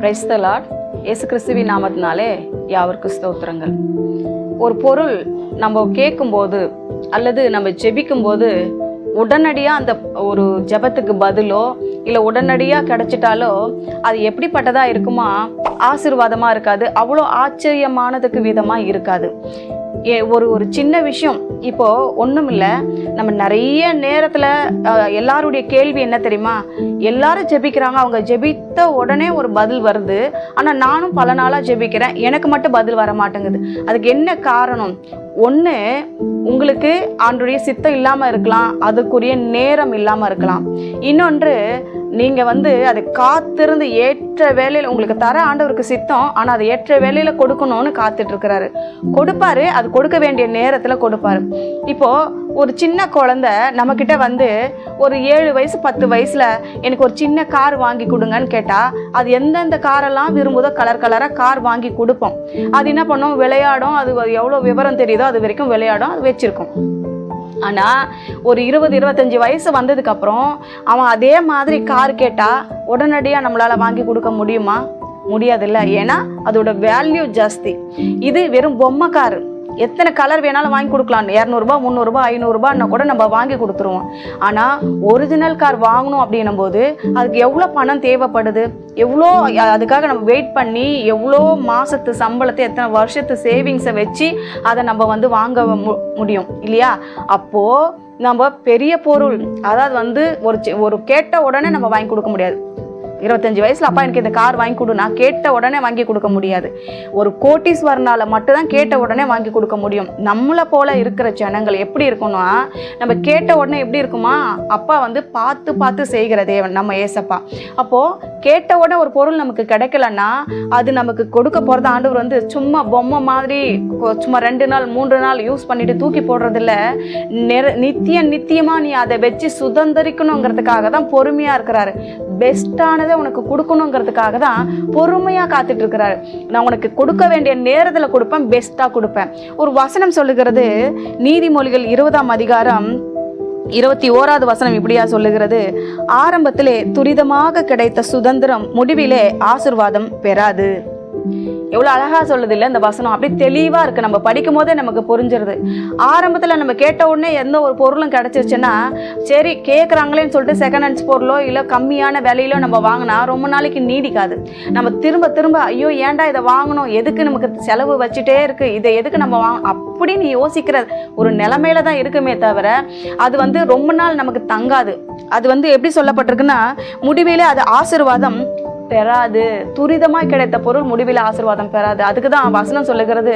Praise the Lord இயேசு கிறிஸ்துவின் நாமத்தினாலே யாவருக்கு ஸ்தோத்திரங்கள். ஒரு பொருள் நம்ம கேட்கும்போது அல்லது நம்ம ஜெபிக்கும்போது உடனடியாக அந்த ஒரு ஜெபத்துக்கு பதிலோ இல்லை உடனடியாக கிடைச்சிட்டாலோ அது எப்படிப்பட்டதாக இருக்குமா? ஆசீர்வாதமாக இருக்காது. அவ்வளோ ஆச்சரியமானதுக்கு விதமாக இருக்காது. ஏ ஒரு ஒரு சின்ன விஷயம். இப்போது ஒன்றும் இல்லை நம்ம நிறைய நேரத்தில் எல்லாருடைய கேள்வி என்ன தெரியுமா? எல்லாரும் ஜெபிக்கிறாங்க. அவங்க ஜெபி ஜெபித்த உடனே ஒரு பதில் வருது. ஆனால் நானும் பல நாளாக ஜெபிக்கிறேன். எனக்கு மட்டும் பதில் வர மாட்டேங்குது. அதுக்கு என்ன காரணம்? ஒன்று உங்களுக்கு ஆண்டுடைய சித்தம் இல்லாமல் இருக்கலாம். அதுக்குரிய நேரம் இல்லாமல் இருக்கலாம். இன்னொன்று நீங்கள் வந்து அதை காத்திருந்து ஏற்ற வேலையில் உங்களுக்கு தர ஆண்டவருக்கு சித்தம் ஆனால் அதை ஏற்ற வேலையில் கொடுக்கணும்னு காத்துட்ருக்கிறாரு கொடுப்பாரு. அது கொடுக்க வேண்டிய நேரத்தில் கொடுப்பாரு. இப்போது ஒரு சின்ன குழந்தை நம்மக்கிட்ட வந்து ஒரு ஏழு வயசு பத்து வயசில் எனக்கு ஒரு சின்ன கார் வாங்கி கொடுங்கன்னு கேட்டால் அது எந்தெந்த காரெல்லாம் விரும்புதோ கலர் கலராக கார் வாங்கி கொடுப்போம். அது என்ன பண்ணும்? விளையாடும். அது எவ்வளோ விவரம் தெரியுதோ அது வரைக்கும் விளையாடும் அது வச்சுருக்கோம். ஆனால் ஒரு இருபது இருபத்தஞ்சி வயசு வந்ததுக்கப்புறம் அவன் அதே மாதிரி கார் கேட்டால் உடனடியாக நம்மளால் வாங்கி கொடுக்க முடியுமா? முடியாதுல்ல. ஏன்னா அதோட வேல்யூ ஜாஸ்தி. இது வெறும் பொம்மை கார். எத்தனை கலர் வேணாலும் வாங்கி கொடுக்கலாம். இரநூறுபா முந்நூறுபா ஐநூறுரூபான்னா கூட நம்ம வாங்கி கொடுத்துருவோம். ஆனால் ஒரிஜினல் கார் வாங்கணும் அப்படின்னும் போது அதுக்கு எவ்வளோ பணம் தேவைப்படுது? எவ்வளோ அதுக்காக நம்ம வெயிட் பண்ணி எவ்வளோ மாதத்து சம்பளத்தை எத்தனை வருஷத்து சேவிங்ஸை வச்சு அதை நம்ம வந்து வாங்க மு- முடியும். இல்லையா? அப்போது நம்ம பெரிய பொருள் அதாவது வந்து ஒரு ஒரு கேட்ட உடனே நம்ம வாங்கி கொடுக்க முடியாது. இருபத்தஞ்சி வயசுல அப்பா எனக்கு இந்த கார் வாங்கி கொடு. நான் கேட்ட உடனே வாங்கி கொடுக்க முடியாது. ஒரு கோட்டீஸ்வரனால மட்டும்தான் கேட்ட உடனே வாங்கி கொடுக்க முடியும். நம்மளை போல இருக்கிற ஜனங்கள் எப்படி இருக்கும்னா நம்ம கேட்ட உடனே எப்படி இருக்குமா? அப்பா வந்து பார்த்து பார்த்து செய்கிற தேவன் நம்ம ஏசப்பா. அப்போ கேட்ட உடனே ஒரு பொருள் நமக்கு கிடைக்கலன்னா அது நமக்கு கொடுக்க போகிறத ஆண்டவர் வந்து சும்மா பொம்மை மாதிரி சும்மா ரெண்டு நாள் மூன்று நாள் யூஸ் பண்ணிட்டு தூக்கி போடுறதில்ல. நிற நித்தியம் நித்தியமாக நீ அதை வச்சு சுதந்திரிக்கணுங்கிறதுக்காக தான் பொறுமையாக இருக்கிறாரு. பெஸ்ட்டானதை உனக்கு கொடுக்கணுங்கிறதுக்காக தான் பொறுமையாக காத்துட்டு இருக்கிறாரு. நான் உனக்கு கொடுக்க வேண்டிய நேரத்தில் கொடுப்பேன் பெஸ்ட்டாக கொடுப்பேன். ஒரு வசனம் சொல்லுகிறது நீதிமொழிகள் இருபதாம் அதிகாரம் இருபத்தி ஓராவது வசனம் இப்படியா சொல்லுகிறது. ஆரம்பத்திலே துரிதமாக கிடைத்த சுதந்திரம் முடிவிலே ஆசிர்வாதம் பெறாது. எவ்வளோ அழகாக சொல்லுது இல்லை இந்த வசனம். அப்படி தெளிவாக இருக்குது நம்ம படிக்கும் போதே நமக்கு புரிஞ்சிருது. ஆரம்பத்தில் நம்ம கேட்ட உடனே எந்த ஒரு பொருளும் கிடச்சிருச்சுன்னா சரி கேட்குறாங்களேன்னு சொல்லிட்டு செகண்ட் ஹேண்ட்ஸ் பொருளோ இல்லை கம்மியான விலையிலோ நம்ம வாங்கினா ரொம்ப நாளைக்கு நீடிக்காது. நம்ம திரும்ப திரும்ப ஐயோ ஏன்டா இதை வாங்கணும்? எதுக்கு நமக்கு செலவு வச்சுட்டே இருக்குது இதை எதுக்கு நம்ம வாங்க அப்படின்னு யோசிக்கிற ஒரு நிலமையில தான் இருக்குமே தவிர அது வந்து ரொம்ப நாள் நமக்கு தங்காது. அது வந்து எப்படி சொல்லப்பட்டிருக்குன்னா முடிவிலே அது ஆசீர்வாதம் பெறாது. துரிதமாக கிடைத்த பொருள் முடிவில் ஆசீர்வாதம் பெறாது. அதுக்கு தான் வசனம் சொல்லுகிறது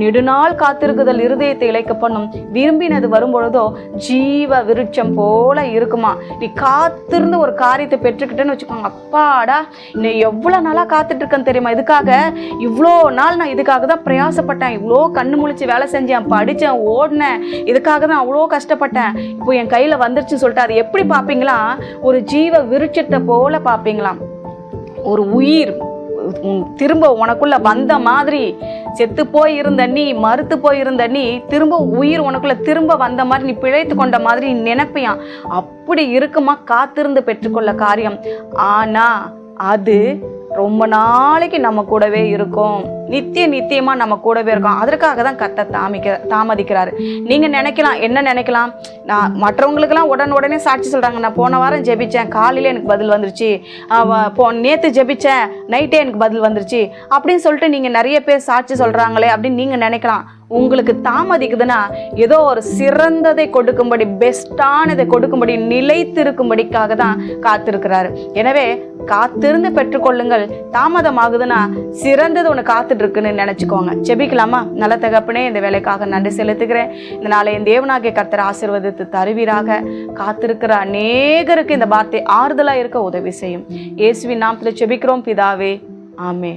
நெடுநாள் காத்திருக்குதல் இருதயத்தை இழைக்க பண்ணும். விரும்பினது வரும்பொழுதோ ஜீவ விருட்சம் போல இருக்குமா? நீ காத்திருந்து ஒரு காரியத்தை பெற்றுக்கிட்டேன்னு வச்சுக்கோங்க. அப்பாடா நீ எவ்வளோ நாளாக காத்துட்டு இருக்கேன்னு தெரியுமா? இதுக்காக இவ்வளோ நாள் நான் இதுக்காக தான் பிரயாசப்பட்டேன். இவ்வளோ கண்ணு முழிச்சு வேலை செஞ்சேன் படித்தேன் ஓடினேன். இதுக்காக தான் அவ்வளோ கஷ்டப்பட்டேன். இப்போ என் கையில் வந்துருச்சுன்னு சொல்லிட்டு அதை எப்படி பார்ப்பீங்களா? ஒரு ஜீவ விருட்சத்தை போல பார்ப்பீங்களாம். ஒரு உயிர் திரும்ப உனக்குள்ள வந்த மாதிரி செத்து போயிருந்த நீ மறுத்து போயிருந்த நீ திரும்ப உயிர் உனக்குள்ள திரும்ப வந்த மாதிரி நீ பிழைத்து கொண்ட மாதிரி நீ நினைப்பியான் அப்படி இருக்குமா? காத்திருந்து பெற்றுக்கொள்ள காரியம். ஆனா அது ரொம்ப நாளைக்கு நம்ம கூடவே இருக்கும். நித்திய நித்தியமா நம்ம கூடவே இருக்கும். அதற்காக தான் கத்த தாமிக்க தாமதிக்கிறாரு. நீங்க நினைக்கலாம் என்ன நினைக்கலாம்? நான் மற்றவங்களுக்கெல்லாம் உடனே உடனே சாட்சி சொல்றாங்க. நான் போன வாரம் ஜெபிச்சேன். காலையில எனக்கு பதில் வந்துருச்சு. போ நேற்று ஜெபிச்சேன். நைட்டே எனக்கு பதில் வந்துருச்சு. அப்படின்னு சொல்லிட்டு நீங்க நிறைய பேர் சாட்சி சொல்றாங்களே அப்படின்னு நீங்க நினைக்கலாம். உங்களுக்கு தாமதிக்குதுன்னா ஏதோ ஒரு சிறந்ததை கொடுக்கும்படி பெஸ்ட்டானதை கொடுக்கும்படி நிலைத்திருக்கும்படிக்காக தான் காத்திருக்கிறாரு. எனவே காத்திருந்து பெற்றுக்கொள்ளுங்கள். தாமதமாகுதுன்னா சிறந்தது ஒன்று காத்துட்டு இருக்குன்னு நினச்சிக்கோங்க. செபிக்கலாமா நல்ல தகப்பனே இந்த வேலைக்காக நன்றி செலுத்துகிறேன். இந்த நாளை என் தேவனாகிய கர்த்தர் ஆசிர்வதித்து தருவீராக. காத்திருக்கிற அநேகருக்கு இந்த வார்த்தை ஆறுதலாக இருக்க உதவி செய்யும். இயேசுவின் நாமத்தில் செபிக்கிறோம் பிதாவே. ஆமே